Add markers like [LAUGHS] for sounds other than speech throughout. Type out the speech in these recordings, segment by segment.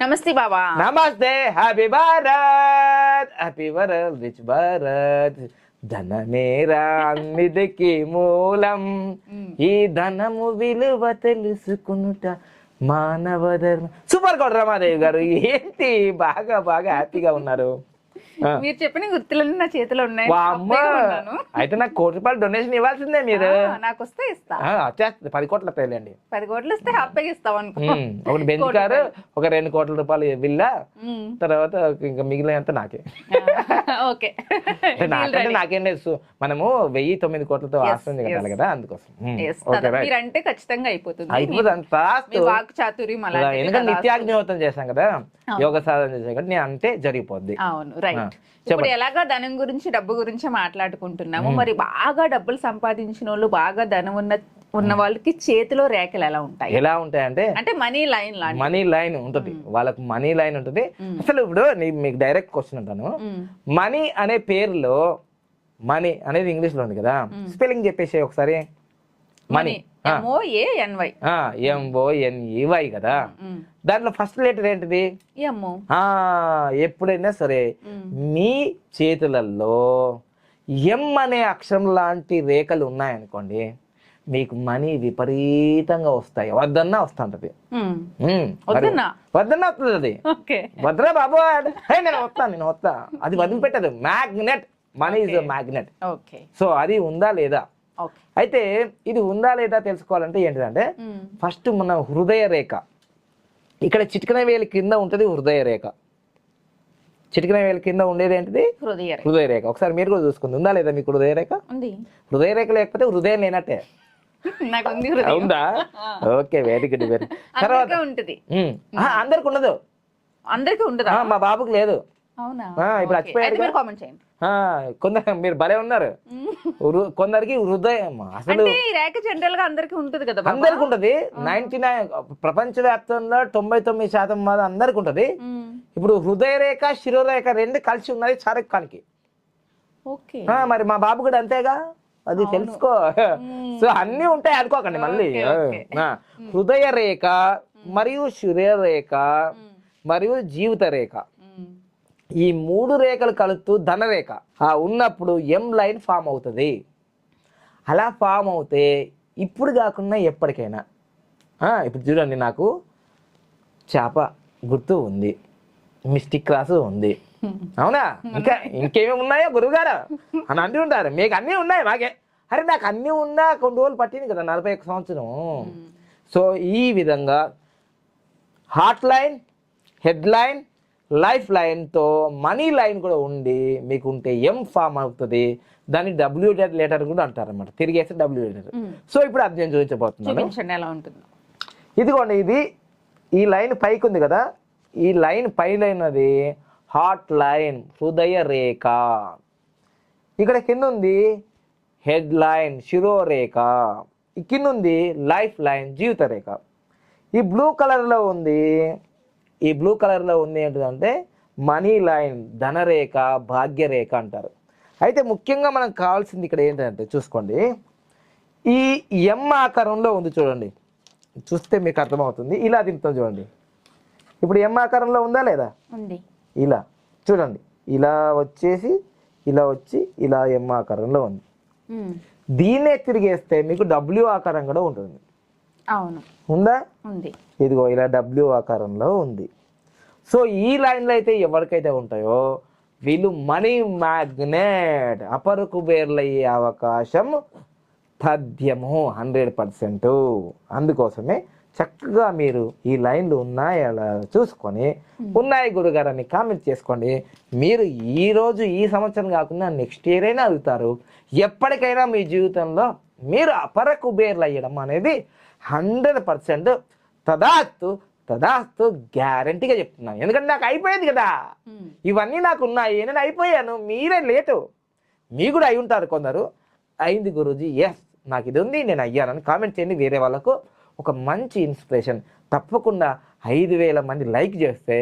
నమస్తే బాబా నమస్తే happy Bharat happy Bharat rich Bharat ధనమేరా అన్నిటికి మూలం. ఈ ధనము విలువ తెలుసుకునుట మానవ ధర్మ. సూపర్ కోట రమాదేవి గారు ఏంటి బాగా బాగా హ్యాపీగా ఉన్నారు. మీరు చెప్పిన గుర్తులన్నీ నా చేతిలో ఉన్నాయి. అయితే నాకు కోటి రూపాయలు డొనేషన్ ఇవ్వాల్సిందే మీరు. నాకు వస్తే ఇస్తా. పది కోట్ల తేలండి పది కోట్లు ఇస్తే హ్యాపీగా ఇస్తావు అనుకో. ఒకటి బెంచ్ కారు ఒక రెండు కోట్ల రూపాయలు విల్లా. తర్వాత ఇంకా మిగిలినంత నాకే. ఓకే. నాకంటే నాకేం లేదు. మనము వెయ్యి తొమ్మిది కోట్లతో ఆశ్రయం కట్టాలి కదా అందుకోసం. మీరంటే ఖచ్చితంగా అయిపోతుంది. అయిపోతుంది. వాక్ చాతుర్యం అలాంటిది ఎందుకంటే కదా. నిత్యాగ్నిహోత్రం చేశాం కదా. యోగ సాధన చేశాం కదా నేను అంటే జరిగిపోద్ది. అవును రైట్ ఇప్పుడు ఎలాగా ధనం గురించి డబ్బు గురించి మాట్లాడుకుంటున్నాము. మరి బాగా డబ్బులు సంపాదించిన వాళ్ళు బాగా ధనం ఉన్న ఉన్న వాళ్ళకి చేతిలో రేఖలు ఎలా ఉంటాయి? ఎలా ఉంటాయంటే అంటే మనీ లైన్ మనీ లైన్ ఉంటుంది. వాళ్ళకు మనీ లైన్ ఉంటుంది. అసలు ఇప్పుడు మీకు డైరెక్ట్ క్వశ్చన్ అంటాను. ఉమ్. మనీ అనే పేరులో మనీ అనేది ఇంగ్లీష్లో ఉంది కదా. స్పెల్లింగ్ చెప్పేసి ఒకసారి. Money. M O A N Y M O N E Y కదా. దాంట్లో ఫస్ట్ లెటర్ ఏంటిది? ఎప్పుడైనా సరే మీ చేతులలో ఎం అనే అక్షరం లాంటి రేఖలు ఉన్నాయనుకోండి మీకు మనీ విపరీతంగా వస్తాయి. వద్దన్నా వస్తుంటది. వద్దన్నా? వస్తుంది అది. ఓకే. వద్దరా బాబు? అంటే, "హే, నేను వస్తా నేను వస్తా. అది వదిలిపెట్టదు. Magnet money is magnet okay. So అది ఉందా లేదా? అయితే ఇది ఉందా లేదా తెలుసుకోవాలంటే ఏంటిదంటే ఫస్ట్ మన హృదయ రేఖ. ఇక్కడ చిటికన వేలి కింద ఉంటుంది హృదయ రేఖ. చిటికన వేలి కింద ఉండేది ఏంటిది? హృదయ రేఖ. హృదయ రేఖ. ఒకసారి మీరు కూడా చూసుకుంది. ఉందా లేదా మీకు హృదయ రేఖ? ఉంది. హృదయ రేఖ లేకపోతే హృదయం లేనట్టే. [LAUGHS] నాకు ఉంది? ఓకే వెరీ గుడ్ వెరీ తర్వాత అందరికీ ఉంటుంది. అందరికి ఉండదు. అందరికీ ఉండదా? మా బాబుకి లేదు. ఇప్పుడు కామెంట్ చేయండి. ఆ, కొందరు మీరు భలే ఉన్నారు. కొందరికి హృదయం అసలు రేఖ జనరల్గా అందరికీ ఉంటుంది కదా? అందరికి ఉంటది. నైన్టీ నైన్ ప్రపంచ వ్యాప్తంలో తొంభై తొమ్మిది శాతం మంది అందరికి ఉంటది. ఇప్పుడు హృదయ రేఖ శిరోరేఖ రెండు కలిసి ఉన్నది ఆ, మరి మా బాబు కూడా అంతేగా? అది తెలుసుకో. సో అన్ని ఉంటాయి అనుకోకండి మళ్ళీ. హృదయ రేఖ మరియు శిరోరేఖ మరియు జీవిత రేఖ. ఈ మూడు రేఖలు కలుస్తూ ధనరేఖ. ఆ ఉన్నప్పుడు ఎం లైన్ ఫామ్ అవుతుంది. అలా ఫామ్ అవుతే ఇప్పుడు కాకుండా ఎప్పటికైనా. ఇప్పుడు చూడండి నాకు చేప గుర్తు ఉంది. మిస్టిక్ రాసు ఉంది. అవునా? ఇంకా ఇంకేమేమి ఉన్నాయో గురువుగారు? అని అంటూ ఉంటారు. మీకు అన్నీ ఉన్నాయి మాకే. అరే నాకు అన్నీ ఉన్నా కొన్ని రోజులు పట్టింది కదా నలభై ఒక్క సంవత్సరం. సో ఈ విధంగా hot line head line life లైన్తో money line కూడా ఉండి మీకు ఉంటే ఎం ఫామ్ అవుతుంది? దాన్ని డబ్ల్యూ లెటర్ కూడా అంటారు అనమాట తిరిగేస్తే డబ్ల్యూ లెటర్ సో ఇప్పుడు అది నేను చూపించబోతున్నాను ఎలా ఉంటుందో. ఇదిగోండి ఇది ఈ లైన్ పైకి ఉంది కదా? ఈ లైన్ పైన ఉన్నది హాట్ లైన్ హృదయ రేఖ. ఇక్కడ కింద ఉంది హెడ్ లైన్ శిరోరేఖ ఈ కింద ఉంది లైఫ్ లైన్ జీవిత రేఖ. ఈ బ్లూ కలర్లో ఉంది ఈ బ్లూ కలర్లో ఉంది ఏంటిదంటే మనీ లైన్ ధనరేఖ భాగ్యరేఖ అంటారు. అయితే ముఖ్యంగా మనకు కావాల్సింది ఇక్కడ ఏంటంటే చూసుకోండి. ఈ ఎం ఆకారంలో ఉంది చూడండి. చూస్తే మీకు అర్థమవుతుంది. ఇలా తింటాం చూడండి. ఇప్పుడు ఎం ఆకారంలో ఉందా లేదా? ఇలా. చూడండి. ఇలా వచ్చేసి ఇలా వచ్చి ఇలా ఎం ఆకారంలో ఉంది. దీన్నే తిరిగేస్తే మీకు డబ్ల్యూ ఆకారం కూడా ఉంటుంది. అవును. ఉందా? ఉంది. ఇదిగో ఇలా డబ్ల్యూ ఆకారంలో ఉంది. సో ఈ లైన్లో అయితే ఎవరికైతే ఉంటాయో వీళ్ళు మనీ మ్యాగ్నెట్ అపర కుబేర్లయ్యే అవకాశం తథ్యము హండ్రెడ్ పర్సెంట్. అందుకోసమే చక్కగా మీరు ఈ లైన్లు ఉన్నాయా చూసుకొని ఉన్నాయి గురుగారు అని కామెంట్ చేసుకోండి. మీరు ఈ రోజు ఈ సంవత్సరం కాకుండా నెక్స్ట్ ఇయర్ అయినా అవుతారు ఎప్పటికైనా మీ జీవితంలో మీరు అపర కుబేర్లు అయ్యడం అనేది హండ్రెడ్ పర్సెంట్ తదాస్తు తదాస్తు గ్యారంటీగా చెప్తున్నాను. ఎందుకంటే నాకు అయిపోయింది కదా. ఇవన్నీ నాకు ఉన్నాయి నేను అయిపోయాను మీరే లేటు. మీ కూడా అయి ఉంటారు కొందరు. అయింది గురూజీ ఎస్ నాకు ఇది ఉంది నేను అయ్యానని కామెంట్ చేయండి. వేరే వాళ్ళకు ఒక మంచి ఇన్స్పిరేషన్ తప్పకుండా ఐదు వేల మంది లైక్ చేస్తే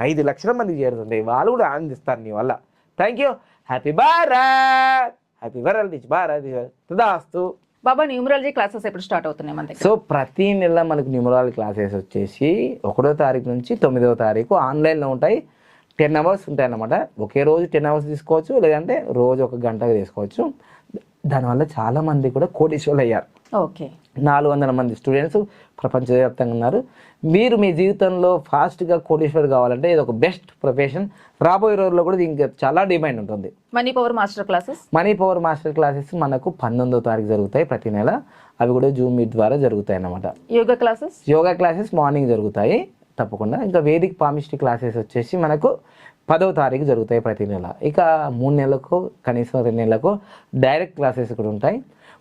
ఐదు లక్షల మంది చేరుతుంది వాళ్ళు కూడా ఆనందిస్తారు నీ వల్ల. Thank you happy Bharat happy world Bharat తదాస్తు బాబా న్యూమరాలజీ క్లాసెస్ ఎప్పుడు స్టార్ట్ అవుతున్నాయి మన దగ్గర? సో ప్రతి నెల మనకు న్యూమరాల్ క్లాసెస్ వచ్చేసి ఒకటో తారీఖు నుంచి తొమ్మిదవ తారీఖు ఆన్లైన్లో ఉంటాయి. టెన్ అవర్స్ ఉంటాయి అన్నమాట ఒకే రోజు టెన్ అవర్స్ తీసుకోవచ్చు లేదంటే రోజు ఒక గంటగా తీసుకోవచ్చు. దానివల్ల చాలా మంది కూడా కోటీశ్వరులు అయ్యారు ఓకే. నాలుగు వందల మంది స్టూడెంట్స్ ప్రపంచవ్యాప్తంగా ఉన్నారు. మీరు మీ జీవితంలో ఫాస్ట్గా కోటీశ్వర్ కావాలంటే ఇది ఒక బెస్ట్ ప్రొఫెషన్. రాబోయే రోజుల్లో కూడా దీనికి చాలా డిమాండ్ ఉంటుంది. Money power master classes? Money power master classes మనకు పంతొమ్మిదో తారీఖు జరుగుతాయి ప్రతి నెల. అవి కూడా జూమ్ మీట్ ద్వారా జరుగుతాయి అన్నమాట yoga classes? Yoga classes morning జరుగుతాయి తప్పకుండా. ఇంకా వేదిక్ పామిస్ట్రీ క్లాసెస్ వచ్చేసి మనకు పదవ తారీఖు జరుగుతాయి ప్రతి నెల. ఇక మూడు నెలలకు కనీసం రెండు నెలలకు డైరెక్ట్ క్లాసెస్ కూడా ఉంటాయి.